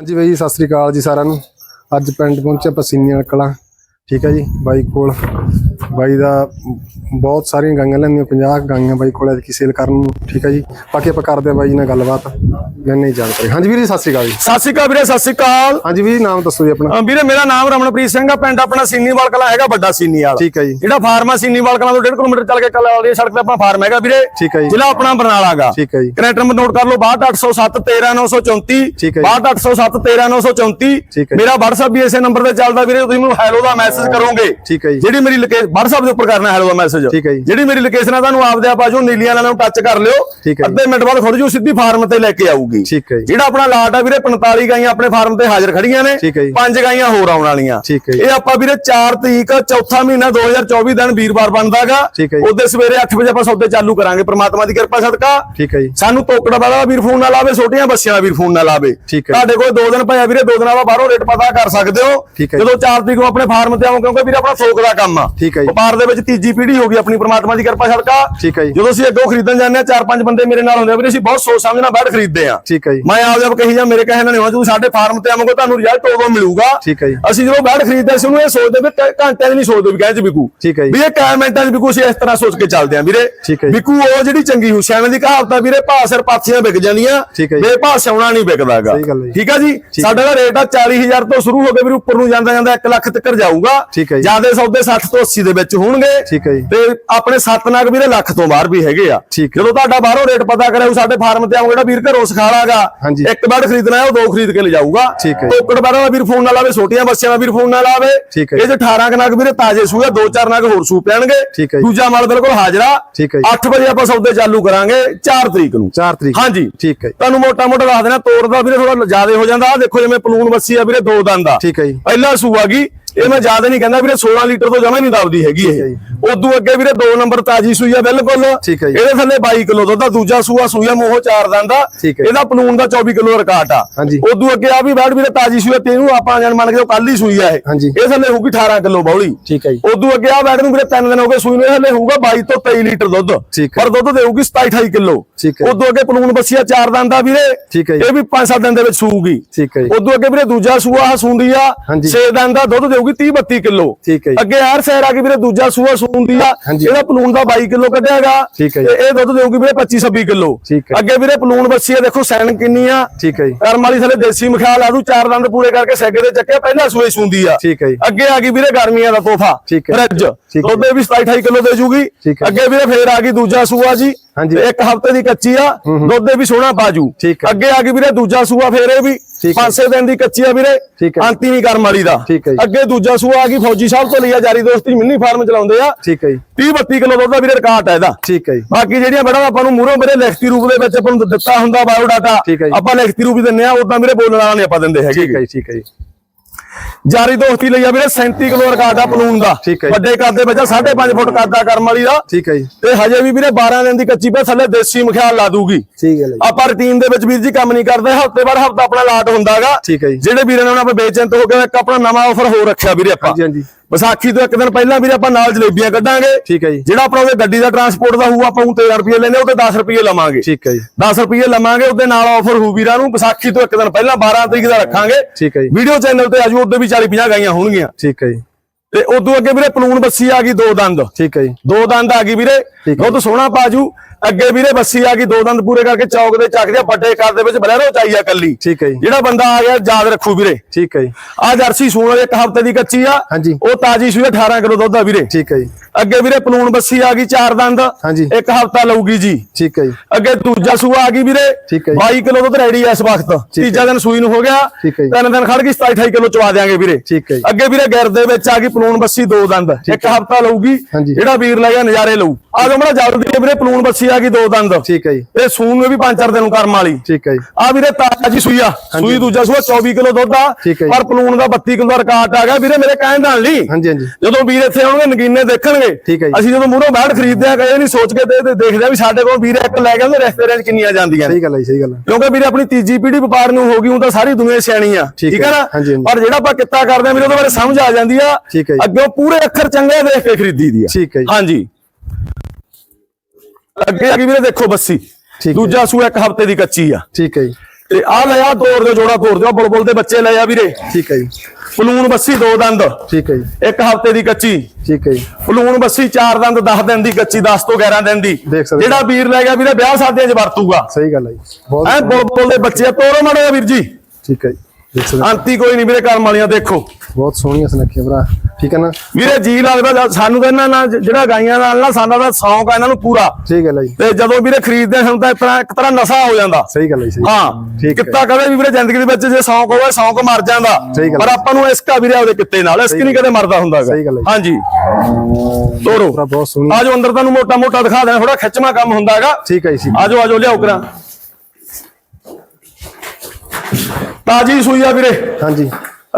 ਹਾਂਜੀ ਬਾਈ ਸਤਿ ਸ੍ਰੀ ਅਕਾਲ ਜੀ ਸਾਰਿਆਂ ਨੂੰ। ਅੱਜ ਪਿੰਡ ਪਹੁੰਚੇ ਪਸੀਨੀਆਂ ਕਲਾਂ। ਠੀਕ ਹੈ ਜੀ ਬਾਈ ਕੋਲ। ਬਾਈ ਦਾ ਬਹੁਤ ਸਾਰੀਆਂ ਗਾਈਆਂ ਲੈਂਦੀਆਂ 50 ਗਾਈਆਂ ਬਾਈ ਕੋਲ ਐਤਕੀ ਸੇਲ ਕਰਨ ਨੂੰ ਠੀਕ ਹੈ ਜੀ। ਬਾਕੀ ਆਪਾਂ ਕਰਦੇ ਆ ਬਾਈ ਜੀ ਨਾਲ ਗੱਲਬਾਤ ਲੈਣੇ ਜਾਣਕਾਰੀ। ਹਾਂਜੀ ਵੀਰ ਸਤਿ ਸ੍ਰੀ ਅਕਾਲ ਜੀ। ਸਤਿ ਸ਼੍ਰੀ ਅਕਾਲ ਵੀਰੇ ਸਤਿ ਸ਼੍ਰੀ ਅਕਾਲ। ਹਾਂਜੀ ਵੀਰ ਨਾਮ ਦੱਸੋ ਜੀ ਆਪਣਾ। ਵੀਰੇ ਮੇਰਾ ਨਾਮ ਰਮਨਪ੍ਰੀਤ ਸਿੰਘ ਆ ਪਿੰਡ ਆਪਣਾ ਸੀਨੀਵਾਲ ਕਲਾ ਹੈਗਾ ਵੱਡਾ ਸੀਨੀ ਵਾਲਾ ਠੀਕ ਹੈ ਜੀ। ਜਿਹੜਾ ਫਾਰਮ ਆ ਸੀਨੀਵਾਲ ਕਲਾ ਤੋਂ 1.5 ਕਿਲੋਮੀਟਰ ਚੱਲ ਕੇ ਕਲਾ ਵਾਲੀ ਸੜਕ ਤੇ ਆਪਣਾ ਫਾਰਮ ਹੈਗਾ ਵੀਰੇ। ਠੀਕ ਹੈ ਜੀ। ਜ਼ਿਲ੍ਹਾ ਆਪਣਾ ਬਰਨਾਲਾ ਗਾ। ਠੀਕ ਹੈ ਜੀ। ਕਨੈਕਟਰ ਨੰਬਰ ਨੋਟ ਕਰ ਲਓ 62807 13934 ਠੀਕ ਹੈ ਜੀ। 62807 13934 ਠੀਕ ਹੈ ਜੀ। ਮੇਰਾ WhatsApp ਵੀ ਇਸੇ ਨੰਬਰ ਤੇ ਚੱਲਦਾ ਵੀਰੇ ਤੁਸੀਂ ਮੈਨੂੰ ਹੈਲੋ ਦਾ ਮੈਸੇਜ ਕਰੋਗੇ ਠੀਕ ਹੈ ਜੀ ਜਿਹੜੀ ਮੇਰੀ ਲੋਕੇਸ਼ਨ WhatsApp ਦੇ ਉੱਪਰ ਕਰਨਾ ਹੈਲੋ ਦਾ ਮੈਸੇਜ ਠੀਕ ਹੈ ਜੀ। ਜਿਹੜੀ ਮੇਰੀ ਲੋਕੇਸ਼ਨ ਆ ਤੁਹਾਨੂੰ ਆਪਦੇ ਆਪ ਆਜੋ ਨੀਲੀਆਂ ਵਾਲਿਆਂ ਨੂੰ ਟੱਚ ਕਰ ਲਿਓ। ਅੱਧੇ ਮਿੰਟ ਬਾਅਦ ਖੁਦ ਜੂ ਸਿੱਧੀ ਫਾਰਮ ਤੇ ਲੈ ਕੇ ਆਊਗੀ ਠੀਕ ਹੈ ਜੀ ਜਿਹੜਾ ਆਪਣਾ ਲਾਟ ਆ ਵੀਰੇ 45 ਗਾਈਆਂ ਆਪਣੇ ਫਾਰਮ ਤੇ ਹਾਜ਼ਰ ਖੜੀਆਂ ਨੇ ਠੀਕ ਹੈ ਜੀ। ਪੰਜ ਗਾਈਆਂ ਹੋਰ ਆਉਣ ਵਾਲੀਆਂ ਠੀਕ ਹੈ ਜੀ। ਇਹ ਆਪਾਂ ਵੀਰੇ 4 ਤਰੀਕ ਚੌਥਾ ਮਹੀਨਾ 2024 ਦਿਨ ਵੀਰਵਾਰ ਬਣਦਾਗਾ ਠੀਕ ਹੈ ਜੀ। ਉਹਦੇ ਸਵੇਰੇ 8 ਵਜੇ ਆਪਾਂ ਸੌਦੇ ਚਾਲੂ ਕਰਾਂਗੇ ਪ੍ਰਮਾਤਮਾ ਦੀ ਕਿਰਪਾ ਸਦਕਾ ਠੀਕ ਹੈ ਜੀ ਸਾਨੂੰ ਤੋਕੜਾ ਵਾਲਾ ਵੀਰ ਫੋਨ ਨਾਲ ਆਵੇ ਛੋਟੀਆਂ ਬੱਸੀਆਂ ਵਾਲਾ ਵੀਰ ਫੋਨ ਨਾਲ ਆਵੇ ਠੀਕ। ਤੁਹਾਡੇ ਕੋਲ ਦੋ ਦਿਨ ਪਿਆ ਵੀਰੇ ਦੋ ਦਿਨਾਂ ਬਾਅਦ ਬਾਹਰੋਂ ਰੇਟ ਪਤਾ ਕਰ ਸਕਦੇ ਹੋ। ਜਦੋਂ 4 ਤਰੀਕ ਨੂੰ ਆਪਣੇ ਫਾਰਮ ਤੇ ਆਵੋ ਕਿਉਂਕਿ ਵੀਰੇ ਆਪਣਾ ਥੋਕ ਦਾ ਕੰਮ ਆ। ਠੀਕ ਹੈ ਜੀ। ਵਪਾਰ ਦੇ ਵਿੱਚ ਤੀਜੀ ਪੀੜ੍ਹੀ ਹੋ ਗਈ ਆਪਣੀ ਪ੍ਰਮਾਤਮਾ ਦੀ ਕਿਰਪਾ ਸਦਕਾ ਠੀਕ ਹੈ ਜੀ। ਜਦੋਂ ਅਸੀਂ ਅੱਗੋਂ ਖਰੀਦਣ ਜਾਂਦੇ ਆ ਚਾਰ ਪੰਜ ਬੰਦੇ ਮੇਰੇ ਨਾਲ ਹੁੰਦੇ ਆ ਵੀਰੇ ਅਸੀਂ ਬਹੁਤ ਸੋਚ ਸਮਝ ਨਾਲ ਬੈਠ ਖਰੀਦਦੇ ਆ। ਠੀਕ ਹੈ ਜੀ। ਮੈਂ ਆਪ ਕਹੀ ਜਾਂ ਮੇਰੇ ਕਹੇ ਨਾਲ ਹੋਣਾ ਤੁਸੀਂ ਸਾਡੇ ਫਾਰਮ ਤੇ ਆਵੋਗੇ ਤੁਹਾਨੂੰ ਰਿਜ਼ਲਟ ਉਦੋਂ ਮਿਲੂਗਾ। ਠੀਕ ਹੈ ਜੀ। ਅਸੀਂ ਜਦੋਂ ਬੈਠ ਖਰੀਦਦੇ ਸੀ ਉਹਨੂੰ ਇਹ ਸੋਚਦੇ ਵੀ ਘੰਟਿਆਂ 'ਚ ਨਹੀਂ ਸੋਚਦੇ ਵੀ ਕਹਿੰਦੇ ਵਿਕੂ ਠੀਕ ਹੈ ਜੀ। ਵੀ ਇਹ ਮਿੰਟਾਂ 'ਚ ਵਿਕੂ ਅਸੀਂ ਇਸ ਤਰ੍ਹਾਂ ਸੋਚ ਕੇ ਚੱਲਦੇ ਆਂ ਵੀਰੇ। ਠੀਕ ਹੈ। ਵਿਕੂ ਉਹ ਜਿਹੜੀ ਚੰਗੀ ਹੁਸ਼ਿਆਵੇਂ ਦੀ ਕਹਾਵਤ ਆ ਵੀਰੇ ਭਾਅ ਸਿਰ ਪਾਥੀਆਂ ਵਿਕ ਜਾਂਦੀਆਂ ਹੈ। ਬੇਭਾਅ ਸਿਉਣਾ ਨਹੀਂ ਵਿਕਦਾਗਾ। ਹੈ। ਠੀਕ ਆ ਜੀ? ਸਾਡਾ ਦਾ ਰੇਟ ਆ 40000 ਤੋਂ ਸ਼ੁਰੂ ਹੋ ਕੇ ਵੀਰੇ ਉੱਪਰ ਨੂੰ ਜਾਂਦਾ ਜਾਂਦਾ 1 ਲੱਖ ਤੱਕ ਜਾਊਗਾ। ਠੀਕ ਹੈ ਜੀ। ਜਿਆਦੇ ਸੌਦੇ 60 ਤੋਂ 80 ਦੇ ਵਿੱਚ ਹੋਣਗੇ। ਠੀਕ ਹੈ ਜੀ। ਤੇ ਆਪਣੇ ਸੱਤ ਨਗ ਵੀਰੇ ਲੱਖ ਤੋਂ ਬਾਹਰ ਵੀ ਹੈਗੇ ਆ। ਜਦੋਂ ਤੁਹਾਡਾ ਬਾਹਰੋਂ ਰੇਟ ਪਤਾ ਕਰਿਆ ਸਾਡੇ ਫਾਰਮ ਤੇ ਆਉਂਗਾ ਜਿਹੜਾ ਵੀਰ ਘਰੋਂ ਸਿਖਾਲਾਗਾ। ਇੱਕ ਬੈਡ ਖਰੀਦਣਾ ਹੈ ਉਹ ਦੋ ਖਰੀਦ ਕੇ ਲੈ ਜਾਊਗਾ। ਟੋਕੜ ਬਾਰਾਂ ਦਾ ਵੀਰ ਫੋਨ ਨਾਲ ਆਵੇ ਛੋਟੀਆਂ ਬੱਸਿਆਂ ਦਾ ਵੀਰ ਫੋਨ ਨਾਲ ਆਵੇ। ਇਹ 'ਚ 18 ਕੁ ਨਗ ਵੀਰੇ ਤਾਜ਼ੇ ਸੂਏ ਦੋ ਚਾਰ ਨਗ ਹੋਰ ਸੂ ਪੈਣਗੇ। ਦੂਜਾ ਮਾਲ ਬਿਲਕੁਲ ਹਾਜ਼ਰਾ। ਠੀਕ ਹੈ ਜੀ। 8 ਵਜੇ ਆਪਾਂ ਸੌਦੇ ਚਾਲੂ ਕਰਾਂਗੇ 4 ਤਰੀਕ ਨੂੰ। 4 ਤਰੀਕ ਹਾਂਜੀ। ਠੀਕ ਹੈ ਤੁਹਾਨੂੰ ਮੋਟਾ ਮੋਟਾ ਦੱਸ ਦੇਣਾ ਤੋੜ ਦਾ ਵੀਰੇ ਥੋੜਾ ਜ਼ਿਆਦਾ ਹੋ ਜਾਂਦਾ। ਆ ਦੇਖੋ ਜਿਵੇਂ ਪਲੂਣ ਬੱਸੀ ਆ ਵੀਰੇ ਦੋ ਦੰਦ ਆ। ਠੀਕ ਹੈ ਜੀ। ਪਹਿਲਾ ਸੂਆ ਗਈ। ਇਹ ਮੈਂ ਜ਼ਿਆਦਾ ਨਹੀਂ ਕਹਿੰਦਾ ਵੀਰੇ 16 ਲੀਟਰ ਤੋਂ ਜਮਾ ਨਹੀਂ ਦਬਦੀ ਹੈਗੀ ਇਹ ਉਦੋਂ ਅੱਗੇ ਵੀਰੇ 2 ਨੰਬਰ ਤਾਜੀ ਸੂਈ ਆ ਬਿਲਕੁਲ। ਇਹਦੇ ਥੱਲੇ 22 ਕਿਲੋ ਦੁੱਧ ਆ ਦੂਜਾ ਸੂਆ ਸੂਈ ਆ ਮੋਹ ਚਾਰ ਦੰਦ। ਇਹਦਾ ਪਲੂਣ ਦਾ 24 ਕਿਲੋ ਰਿਕਾਰਡ ਆ। ਉਦੋਂ ਅੱਗੇ ਆ ਵੀ ਬੈਠ ਵੀਰੇ ਤਾਜੀ ਸੂਈ ਆ ਤੈਨੂੰ ਆਪਾਂ ਜਨ ਮੰਨ ਕੇ ਕੱਲ ਹੀ ਸੂਈ ਆ ਇਹ। ਇਹ ਥੱਲੇ ਹੋਊਗੀ 18 ਕਿਲੋ ਬੌਲੀ ਠੀਕ ਹੈ ਜੀ ਉਦੋਂ ਅੱਗੇ ਆ ਬੈਠ ਨੂੰ ਵੀਰੇ 3 ਦਿਨ ਹੋ ਗਏ ਸੂਈ ਨੂੰ ਇਹ ਥੱਲੇ ਹੋਊਗਾ 22 ਤੋਂ 23 ਲੀਟਰ ਦੁੱਧ। ਪਰ ਦੁੱਧ ਦੇਊਗੀ 27 28 ਕਿਲੋ। ਉਦੋਂ ਅੱਗੇ ਪਲੂਣ ਬੱਸੀਆ ਚਾਰ ਦੰਦ ਆ ਵੀਰੇ ਠੀਕ ਹੈ। ਇਹ ਵੀ 5-7 ਦਿਨ ਦੇ ਵਿੱਚ ਸੂਗੀ ਠੀਕ ਹੈ ਜੀ ਉਦੋਂ ਅੱਗੇ ਵੀਰੇ ਦੂਜਾ ਸੂਆ ਸੂੰਦੀ ਆ ਹਾਂਜੀ। 6 ਦਿਨ ਦਾ ਦੁੱਧ ਦੇਊਗੀ 30 32 ਕਿਲੋ ਠੀਕ ਹੈ। ਅੱਗੇ ਯਾਰ ਸੈਰ ਆ ਕੇ ਵੀਰੇ ਦੂਜਾ ਸੂਆ ਸੂੰਦੀ ਆ। ਇਹਦਾ ਪਲੂਣ ਦਾ 22 ਕਿਲੋ ਕੱਢਿਆਗਾ ਜੀ। ਇਹ ਦੁੱਧ ਦੇਊਗੀ ਵੀਰੇ 25 26 ਕਿਲੋ। ਅੱਗੇ ਵੀਰੇ ਪਲੂਣ ਬੱਸੀ ਆ ਦੇਖੋ ਸੈਨ ਕਿੰਨੀ ਆ ਠੀਕ ਹੈ ਜੀ ਕਰਮ ਵਾਲੀ ਥਲੇ ਦੇਸੀ ਮਖਿਆਲ ਆ ਦੂ ਚਾਰ ਦੰਦ ਪੂਰੇ ਕਰਕੇ ਸੈਗੇ ਦੇ ਚੱਕਿਆ ਪਹਿਲਾਂ ਸੂਏ ਸੂੰਦੀ ਆ ਠੀਕ ਹੈ ਜੀ ਅੱਗੇ ਆ ਗਈ ਵੀਰੇ ਗਰਮੀਆਂ ਦਾ ਤੋਹਫਾ ਠੀਕ ਹੈ। ਫਰਿੱਜ। ਦੁੱਧ ਵੀ 27 28 ਕਿਲੋ ਦੇ ਜੂਗੀ। ਅੱਗੇ ਵੀਰੇ ਫੇਰ ਆ ਗਈ ਦੂਜਾ ਸੂਆ ਜੀ ਹਾਂਜੀ। ਇੱਕ ਹਫ਼ਤੇ ਦੀ ਕੱਚੀ ਆ ਦੁੱਧ ਇਹ ਵੀ ਸੋਹਣਾ ਬਾਜੂ। ਅੱਗੇ ਆ ਗਈ ਵੀਰੇ ਦੂਜਾ ਸੂਆ ਫੇਰ ਇਹ ਵੀ ਠੀਕ ਹੈ। 5-6 ਦਿਨ ਦੀ ਕੱਚੀ ਆ ਵੀਰੇ ਠੀਕ ਹੈ। ਅੰਤੀ ਨਹੀਂ ਕਰਮ ਵਾਲੀ ਦਾ। ਅੱਗੇ ਦੂਜਾ ਸੂਆ ਆ ਗਈ ਫੌਜੀ ਸਾਹਿਬ ਤੋਂ ਲਿਆ ਜਾਰੀ ਦੋਸਤੀ ਮਿੰਨੀ ਫਾਰਮ ਚਲਾਉਂਦੇ ਆ ਠੀਕ ਹੈ ਜੀ 30 32 ਕਿਲੋ ਦੁੱਧ ਦਾ ਵੀਰੇ ਰਿਕਾਰਡ ਹੈ ਇਹਦਾ ਠੀਕ ਹੈ ਜੀ ਬਾਕੀ ਜਿਹੜੀਆਂ ਬੜਾ ਆਪਾਂ ਨੂੰ ਮੇਰੇ ਲਿਖਤੀ ਰੂਪ ਦੇ ਵਿੱਚ ਆਪਾਂ ਨੂੰ ਦਿੱਤਾ ਹੁੰਦਾ ਬਾਇਓ ਡਾਟਾ। ਆਪਾਂ ਲਿਖਤੀ ਰੂਪ ਹੀ ਦਿੰਨੇ ਆ ਉਦਾਂ ਵੀਰੇ ਬੋਲਣ ਵਾਲਾ ਨਹੀਂ ਆਪਾਂ ਦਿੰਦੇ ਠੀਕ ਹੈ ਹੈਗੇ ਠੀਕ ਹੈ ਜੀ ਜਾਰੀ ਦੋਸਤੀ ਲਈ ਆ ਵੀਰੇ 37 ਕਿਲੋ ਰਿਕਾਰਡ ਆ ਪਲੂਨ ਦਾ। ਵੱਡੇ ਕੱਦ ਦੇ ਵਿੱਚ 5.5 ਫੁੱਟ ਕੱਦ ਆ ਕਰਮ ਵਾਲੀ ਦਾ। ਠੀਕ ਹੈ ਜੀ। ਤੇ ਹਜੇ ਵੀ ਵੀਰੇ 12 ਦਿਨ ਦੀ ਕੱਚੀ ਪੈ ਥੱਲੇ ਦੇਸੀ ਮਖਿਆਲ ਲਾ ਦੂਗੀ। ਠੀਕ ਹੈ ਜੀ। ਆਪਾਂ ਰੁਟੀਨ ਦੇ ਵਿੱਚ ਵੀਰ ਜੀ ਕੰਮ ਨਹੀਂ ਕਰਦੇ ਹਫ਼ਤੇ ਬਾਅਦ ਹਫਤਾ ਆਪਣਾ ਲਾਟ ਹੁੰਦਾਗਾ। ਠੀਕ ਹੈ ਜੀ। ਜਿਹੜੇ ਵੀਰਾਂ ਨੇ ਆਪਾਂ ਬੇਚੈਂਤ ਹੋ ਕੇ ਇੱਕ ਆਪਣਾ ਨਵਾਂ ਆਫਰ ਹੋ ਰੱਖਿਆ ਵੀਰੇ ਆਪਾਂ। ਹਾਂਜੀ ਹਾਂਜੀ। ਵਿਸਾਖੀ ਤੋਂ ਇੱਕ ਦਿਨ ਪਹਿਲਾਂ ਵੀਰੇ ਆਪਾਂ ਨਾਲ ਜਲੇਬੀਆਂ ਕੱਢਾਂਗੇ। ਠੀਕ ਹੈ ਜੀ। ਜਿਹੜਾ ਆਪਣਾ ਉਹਦੇ ਗੱਡੀ ਦਾ ਟਰਾਂਸਪੋਰਟ ਦਾ ਹੋਊ ਆਪਾਂ ਉਹ 13 ਰੁਪਏ ਲੈਣੇ ਉਹਦੇ 10 ਰੁਪਏ ਲਵਾਂਗੇ। ਠੀਕ ਹੈ ਜੀ। 10 ਰੁਪਏ ਲਵਾਂਗੇ ਉਹਦੇ ਨਾਲ ਆਫਰ ਹੋਊ ਵੀਰਾਂ ਨੂੰ ਵਿਸਾਖੀ ਤੋਂ ਇੱਕ ਦਿਨ ਪਹਿਲਾਂ 12 ਤਰੀਕ ਦਾ ਰੱਖਾਂਗੇ। ਠੀਕ ਹੈ ਜੀ। ਵੀਡੀਓ ਚੈਨਲ ਤੇ ਆਜੂ ਉਹਦੇ ਵੀ 40 50 ਗਾਈਆਂ ਹੋਣਗੀਆਂ। ਠੀਕ ਹੈ ਜੀ। ਤੇ ਉਦੋਂ ਅੱਗੇ ਵੀਰੇ ਪਲੂਣ ਬੱਸੀ ਆ ਗਈ ਦੋ ਦੰਦ। ਠੀਕ ਹੈ ਜੀ। ਦੋ ਦੰਦ ਆ ਗਈ ਵੀਰੇ। ਦੁੱਧ ਸੋਹਣਾ ਪਾਜੂ। ਅੱਗੇ ਵੀਰੇ ਬੱਸੀ ਆ ਗਈ ਦੋ ਦੰਦ ਪੂਰੇ ਕਰਕੇ ਚੌਕ ਦੇ ਚੱਕ ਦੇ ਵੱਡੇ ਕਰ ਦੇ ਵਿੱਚ ਬਲੈਰੋ ਚਾਹੀਆ ਕੱਲੀ ਠੀਕ ਹੈ ਜੀ। ਜਿਹੜਾ ਬੰਦਾ ਆ ਗਿਆ ਯਾਦ ਰੱਖੂ ਵੀਰੇ। ਠੀਕ ਹੈ ਜੀ। ਆ ਜਰਸੀ ਸੂਣ ਇੱਕ ਹਫ਼ਤੇ ਦੀ ਕੱਚੀ ਆ। ਹਾਂਜੀ। ਉਹ ਤਾਜੀ ਸੂਈ ਆ, 18 ਕਿਲੋ ਦੁੱਧ ਆ ਵੀਰੇ। ਠੀਕ ਹੈ ਜੀ। ਅੱਗੇ ਵੀਰੇ ਪਲੂਣ ਬੱਸੀ ਆ ਗਈ ਚਾਰ ਦੰਦ। ਇੱਕ ਹਫ਼ਤਾ ਲਊਗੀ ਜੀ। ਠੀਕ ਹੈ ਜੀ। ਅੱਗੇ ਦੂਜਾ ਸੂਆ ਆ ਗਈ ਵੀਰੇ। ਠੀਕ ਹੈ ਜੀ। 22 ਕਿਲੋ ਦੁੱਧ ਰੈਡੀ ਆ ਇਸ ਵਕਤ। ਤੀਜਾ ਦਿਨ ਸੂਈ ਨੂੰ ਹੋ ਗਿਆ। ਤਿੰਨ ਦਿਨ ਖੜ ਗਈ 27 28 ਕਿਲੋ ਚਵਾ ਦਿਆਂਗੇ ਵੀਰੇ। ਠੀਕ ਹੈ ਜੀ। ਅੱਗੇ ਵੀਰੇ ਗਿਰ ਦੇ ਵਿੱਚ ਆ ਗਈ ਪਲੂਣ ਬੱਸੀ ਦੋ ਦੰਦ। ਇੱਕ ਹਫ਼ਤਾ ਲਊਗੀ। ਜਿਹੜਾ ਵੀਰ ਲੈ ਗਿਆ ਨਜ਼ਾਰੇ ਲਊ। ਆ ਜੋ ਜਲਦੀ ਵੀਰੇ ਪਲੂਣ ਬੱਸੀ ਆ ਗਈ ਦੋ ਦੰਦ। ਠੀਕ ਹੈ ਜੀ। ਇਹ ਸੂਣ ਨੂੰ ਵੀ ਪੰਜ ਚਾਰ ਦਿਨ ਕਰਮ ਵਾਲੀ। ਠੀਕ ਹੈ ਜੀ। ਆ ਵੀਰੇ ਤਾਜੀ ਸੂਈ ਆ। ਸੂਈ ਦੂਜਾ ਸੂਆ 24 ਕਿਲੋ ਦੁੱਧ ਆ। ਪਰ ਪਲੂਣ ਦਾ 32 ਕਿਲੋ ਰਿਕਾਰਡ ਆ ਗਿਆ। ਵੀਰੇ ਮੇਰੇ ਕਹਿਣ ਨਾਲ ਨਹੀਂ। ਹਾਂਜੀ ਹਾਂਜੀ। ਜਦੋਂ ਵੀਰ ਇੱਥੇ ਆਉਣਗੇ ਨਗੀਨੇ ਦੇਖਣਗੇ ਠੀਕ ਹੈ ਜੀ। ਅਸੀਂ ਜਦੋਂ ਮੂਹਰੋਂ ਬੈਠ ਖਰੀਦਦੇ ਆ ਕਹੇ ਨਹੀਂ ਸੋਚ ਕੇ ਤੇ ਦੇਖਦੇ ਆ ਵੀ ਸਾਡੇ ਕੋਲ ਵੀਰ ਇੱਕ ਲੈ ਕੇ ਉਹਦੇ ਰੈਸਟੋਰੈਂਟ ਕਿੰਨੀਆਂ ਜਾਂਦੀਆਂ ਸਹੀ ਗੱਲ ਹੈ ਸਹੀ ਗੱਲ ਹੈ। ਕਿਉਂਕਿ ਵੀਰੇ ਆਪਣੀ ਤੀਜੀ ਪੀੜ੍ਹੀ ਵਪਾਰ ਨੂੰ ਹੋ ਗਈ ਹੁਣ ਤਾਂ ਸਾਰੀ ਦੁਨੀਆ ਸਿਆਣੀ ਆ। ਠੀਕ ਹੈ। ਨਾ। ਪਰ ਜਿਹੜਾ ਆਪਾਂ ਕਿੱਤਾ ਕਰਦੇ ਆ ਵੀਰੇ ਉਹਦੇ ਬਾਰੇ ਸਮਝ ਆ ਜਾਂਦੀ ਆ। ਅੱਗੇ ਪੂਰੇ ਅੱਖਰ ਚੰਗੇ ਦੇਖ ਕੇ ਖਰੀਦੀ ਦੀ ਆ। ਠੀਕ ਹੈ ਜੀ। ਹਾਂਜੀ। ਅੱਗੇ ਅੱਗੇ ਵੀਰੇ ਦੇਖੋ ਬੱਸੀ। ਦੂਜਾ ਸੂ ਇੱਕ ਹਫ਼ਤੇ ਦੀ ਕੱਚੀ ਆ। ਠੀਕ ਹੈ ਜੀ। ਤੇ ਆ ਲੈ ਆ ਤੋੜ ਦਿਓ ਜੋੜਾ ਤੋੜ ਦਿਓ ਬੁਲਬੁਲ ਦੇ ਬੱਚੇ ਲੈ ਆ ਵੀਰੇ। ਠੀਕ ਹੈ ਜੀ। ਪਲੂਣ ਬੱਸੀ ਦੋ ਦੰਦ। ਠੀਕ ਹੈ ਜੀ। ਇੱਕ ਹਫ਼ਤੇ ਦੀ ਕੱਚੀ। ਠੀਕ ਹੈ ਜੀ। ਪਲੂਣ ਬੱਸੀ ਚਾਰ ਦੰਦ 10 ਦਿਨ ਦੀ ਕੱਚੀ 10 ਤੋਂ 11 ਦਿਨ ਦੀ। ਜਿਹੜਾ ਵੀਰ ਲੈ ਗਿਆ ਵੀਰੇ ਵਿਆਹ ਸ਼ਾਦੀਆਂ 'ਚ ਵਰਤੂਗਾ। ਸਹੀ ਗੱਲ ਹੈ ਜੀ। ਬਹੁਤ ਐ ਬੁਲਬੁਲ ਦੇ ਬੱਚੇ ਆ, ਤੋਰੋ ਮਾੜੇ ਵੀਰ ਜੀ। ਠੀਕ ਹੈ ਜੀ। ਅੰਤੀ ਕੋਈ ਨਹੀਂ ਵੀਰੇ ਕਰਮ ਵਾਲੀਆਂ ਦੇਖੋ। ਬਹੁਤ ਸੋਹਣੀਆਂ ਸੁਨੱਖੀਆਂ ਭਰਾ ਠੀਕ ਹੈ ਨਾ? ਵੀਰੇ ਜੀ ਲੱਗਦਾ ਸਾਨੂੰ ਤਾਂ ਇਹਨਾਂ ਨਾਲ ਜਿਹੜਾ ਗਾਈਆਂ ਨਾਲ ਨਾ ਸਾਡਾ ਤਾਂ ਸ਼ੌਂਕ ਆ ਇਹਨਾਂ ਨੂੰ ਪੂਰਾ। ਠੀਕ ਹੈ ਜੀ। ਤੇ ਜਦੋਂ ਵੀਰੇ ਖਰੀਦਦੇ ਹਾਂ, ਸਾਨੂੰ ਤਾਂ ਤਰ੍ਹਾਂ ਇੱਕ ਤਰ੍ਹਾਂ ਨਸ਼ਾ ਹੋ ਜਾਂਦਾ। ਸਹੀ ਗੱਲ ਹੈ ਸਹੀ ਹਾਂ ਠੀਕ ਹੈ। ਕਿੱਤਾ ਕਦੇ ਵੀ ਵੀਰੇ ਜ਼ਿੰਦਗੀ ਦੇ ਵਿੱਚ ਜੇ ਸ਼ੌਂਕ ਹੋਵੇ ਸ਼ੌਂਕ ਮਰ ਜਾਂਦਾ। ਪਰ। ਆਪਾਂ ਨੂੰ ਇਸਕਾ ਵੀਰੇ ਉਹਦੇ ਕਿੱਤੇ ਨਾਲ ਇਸਕ ਨਹੀਂ ਕਦੇ ਮਰਦਾ ਹੁੰਦਾ। ਸਹੀ ਗੱਲ ਹੈ। ਹਾਂਜੀ। ਤੋਰੋ। ਬਹੁਤ ਸੋਹਣੀ। ਆਜੋ ਅੰਦਰ ਤੁਹਾਨੂੰ ਮੋਟਾ ਮੋਟਾ ਦਿਖਾ ਦੇਣਾ ਥੋੜਾ ਖਿੱਚਵਾਂ ਕੰਮ ਹੁੰਦਾ ਹੈਗਾ। ਠੀਕ ਹੈ ਜੀ। ਆਜੋ ਆਜੋ ਲਿਆਓ ਕਰਾਂ। ਤਾਜੀ ਸੂਈ ਆ ਵੀਰੇ। ਹਾਂਜੀ।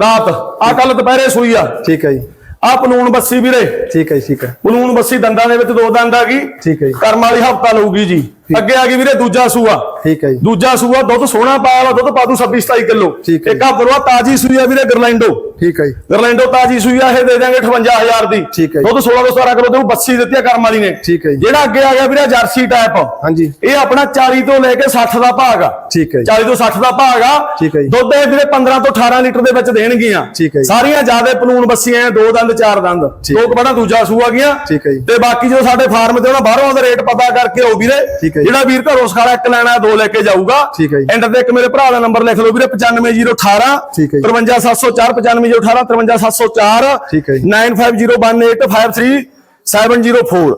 ਰਾਤ ਆ ਕੱਲ ਦੁਪਹਿਰੇ ਸੂਈ ਆ। ਠੀਕ ਹੈ ਜੀ। ਆ ਪਨੂਨ ਬੱਸੀ ਵੀਰੇ। ਠੀਕ ਹੈ ਠੀਕ ਹੈ। ਪਨੂਨ ਬੱਸੀ ਦੰਦਾਂ ਦੇ ਵਿੱਚ ਦੋ ਦੰਦ ਆ ਗਈ। ਠੀਕ ਹੈ ਜੀ। ਕਰਮ ਵਾਲੀ ਹਫਤਾ ਲਊਗੀ ਜੀ। ਅੱਗੇ ਆ ਗਈ ਵੀਰੇ ਦੂਜਾ ਸੂਆ ਠੀਕ ਹੈ ਜੀ ਦੂਜਾ ਸੂਆ ਦੁੱਧ ਸੋਹਣਾ ਪਾਇਆ ਵਾ ਦੁੱਧ ਪਾ ਦੂ 26 27 ਕਿਲੋ ਇੱਕ ਆ ਬਰਵਾ ਤਾਜੀ ਸੂਈ ਆ ਵੀਰੇ ਗਰਲੈਂਡੋ ਠੀਕ ਹੈ ਜੀ ਗਰਲੈਂਡੋ ਤਾਜੀ ਸੂਈ ਆ ਇਹ ਦੇ ਦਾਂਗੇ 58000 ਦੀ ਠੀਕ ਹੈ। ਦੁੱਧ 16 ਤੋਂ 17 ਕਿਲੋ ਤੇ ਬੱਸੀ ਦਿੱਤੀ ਆ ਕਰਮ ਵਾਲੀ ਨੇ ਠੀਕ ਹੈ ਜੀ ਜਿਹੜਾ ਅੱਗੇ ਆ ਗਿਆ ਵੀਰੇ ਜਰਸੀ ਟਾਈਪ ਹਾਂਜੀ ਇਹ ਆਪਣਾ 40 ਤੋਂ ਲੈ ਕੇ 60 ਦਾ ਭਾਗ ਆ ਠੀਕ ਹੈ ਜੀ 40 ਤੋਂ 60 ਦਾ ਭਾਗ ਆ ਠੀਕ ਹੈ ਜੀ। ਦੁੱਧ ਇਹ ਵੀਰੇ 15 ਤੋਂ 18 ਲੀਟਰ ਦੇ ਵਿੱਚ ਦੇਣਗੀਆਂ ਠੀਕ ਹੈ ਜੀ। ਸਾਰੀਆਂ ਜਿਆਦੇ ਪਲੂਣ ਬੱਸੀਆਂ ਦੋ ਦੰਦ ਚਾਰ ਦੰਦ ਠੀਕ ਦੋ ਕਬੜਾ ਦੂਜਾ ਸੂਆ ਗਿਆ ਠੀਕ ਹੈ ਜੀ। ਤੇ ਬਾਕੀ ਜੋ ਸਾਡੇ ਫਾਰਮ ਤੇ ਉਹਨਾਂ ਬਾਹਰੋਂ ਦਾ ਰੇਟ ਪਤਾ ਕਰਕੇ ਆਓ ਵੀਰੇ ਠੀਕ ਹੈ ਜੀ। ਜਿਹੜਾ ਵੀਰ ਘਰੋਂ ਸਖਾਲਾ ਇੱਕ ਲੈਣਾ ਦੋ ਲੈ ਕੇ ਜਾਊਗਾ ਠੀਕ ਹੈ ਜੀ। ਐਂਡ ਤੇ ਇੱਕ ਮੇਰੇ ਭਰਾ ਦਾ ਨੰਬਰ ਲਿਖ ਲਓ ਵੀਰੇ 95018 ਠੀਕ ਹੈ ਜੀ। 53704 95018 53704 ਠੀਕ ਹੈ ਜੀ। 9501853704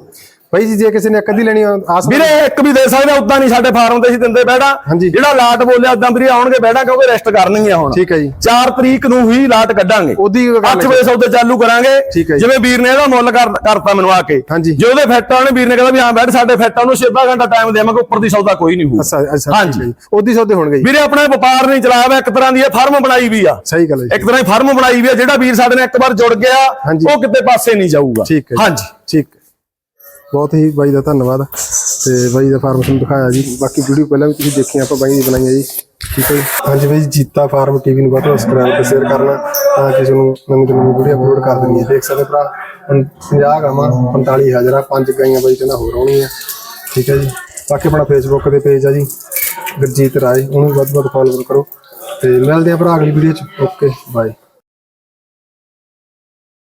ਭਾਈ ਜੀ ਜੇ ਕਿਸੇ ਨੇ ਅੱਧੀ ਲੈਣੀ ਆ ਆਸ ਵੀਰੇ ਇੱਕ ਵੀ ਦੇ ਸਕਦੇ ਉਦਾਂ ਨਹੀਂ ਸਾਡੇ ਫਾਰਮ ਤੇ ਅਸੀਂ ਦਿੰਦੇ ਹਾਂਜੀ। ਜਿਹੜਾ ਲਾਟ ਬੋਲਿਆ ਉਦਾਂ ਵੀਰੇ ਆਉਣਗੇ ਬੈੜਾ ਕਿਉਂਕਿ ਰੈਸਟ ਕਰਨਗੀਆਂ ਹੁਣ। ਠੀਕ ਹੈ ਜੀ। 4 ਤਰੀਕ ਨੂੰ ਹੀ ਲਾਟ ਕੱਢਾਂਗੇ। ਉਹਦੀ ਗੱਲ 8 ਵਜੇ ਸੌਦੇ ਚਾਲੂ ਕਰਾਂਗੇ। ਠੀਕ ਹੈ ਜੀ। ਜਿਵੇਂ ਵੀਰ ਨੇ ਇਹਦਾ ਮੁੱਲ ਕਰ- ਕਰਤਾ ਮੈਨੂੰ ਆ ਕੇ। ਹਾਂਜੀ। ਜੇ ਉਹਦੇ ਫਿੱਟ ਆਉਣੇ ਵੀਰ ਨੇ ਕਹਿੰਦਾ ਵੀ ਹਾਂ ਬੈਠ ਸਾਡੇ ਫਿੱਟ ਉਹਨੂੰ 6 ਘੰਟਾ ਟਾਈਮ ਦੇਵਾਂਗੇ ਉੱਪਰ ਦੀ ਸੌਦਾ ਕੋਈ ਨਹੀਂ ਹੋਊ। ਅੱਛਾ ਅੱਛਾ ਹਾਂਜੀ। ਠੀਕ ਹੈ ਜੀ। ਉਹਦੀ ਸੌਦੇ ਹੋਣਗੇ ਜੀ। ਵੀਰੇ ਆਪਣਾ ਇਹ ਵਪਾਰ ਨਹੀਂ ਹੋਇਆ ਇੱਕ ਤਰ੍ਹਾਂ ਦੀ ਇਹ ਫਾਰਮ ਬਣਾਈ ਵੀ ਆ। ਸਹੀ ਗੱਲ ਹੈ ਜੀ। ਇੱਕ ਤਰ੍ਹਾਂ ਦੀ ਫਾਰਮ ਬਣਾਈ ਵੀ ਆ ਜਿਹੜਾ ਵੀਰ ਸਾਡੇ ਨਾਲ ਇੱਕ ਵਾਰ ਜੁੜ ਗਿਆ ਹਾਂਜੀ। ਉਹ ਕਿਤੇ ਪਾਸੇ ਨਹੀਂ ਜਾਊਗਾ। ਠੀਕ ਹੈ ਜੀ। ਹਾਂਜੀ। ਠੀਕ। ਬਹੁਤ ਹੀ ਬਾਈ ਦਾ ਧੰਨਵਾਦ। ਤੇ ਬਾਈ ਦਾ ਫਾਰਮ ਤੁਹਾਨੂੰ ਦਿਖਾਇਆ ਜੀ। ਬਾਕੀ ਵੀਡੀਓ ਪਹਿਲਾਂ ਵੀ ਤੁਸੀਂ ਦੇਖੀਆਂ, ਆਪਾਂ ਬਾਈ ਦੀ ਬਣਾਈਆਂ ਜੀ। ਠੀਕ ਹੈ ਜੀ। ਹਾਂਜੀ ਬਾਈ, ਜੀਤਾ ਫਾਰਮ ਟੀਵੀ ਨੂੰ ਵੱਧ ਤੋਂ ਵੱਧ ਸਬਸਕ੍ਰਾਈਬ ਤੇ ਸ਼ੇਅਰ ਕਰਨਾ, ਤਾਂ ਕਿ ਤੁਹਾਨੂੰ ਨਵੀਂ ਤੋਂ ਨਵੀਂ ਵੀਡੀਓ ਅਪਲੋਡ ਕਰ ਦੇਣੀ ਹੈ। ਦੇਖ ਸਕਦੇ ਭਰਾ, ਹੁਣ 50 ਗਾਵਾਂ 45 ਹਜ਼ਾਰਾਂ, ਪੰਜ ਗਾਈਆਂ ਬਾਈ ਕਹਿੰਦਾ ਹੋਰ ਆਉਣੀਆਂ। ਠੀਕ ਹੈ ਜੀ। ਬਾਕੀ ਆਪਣਾ ਫੇਸਬੁੱਕ ਤੇ ਪੇਜ ਆ ਜੀ, ਗੁਰਜੀਤ ਰਾਏ, ਉਹਨੂੰ ਵੱਧ ਵੱਧ ਫੋਲੋ ਕਰੋ। ਤੇ ਮਿਲਦੇ ਆ ਭਰਾ ਅਗਲੀ ਵੀਡੀਓ ਚ। Okay bye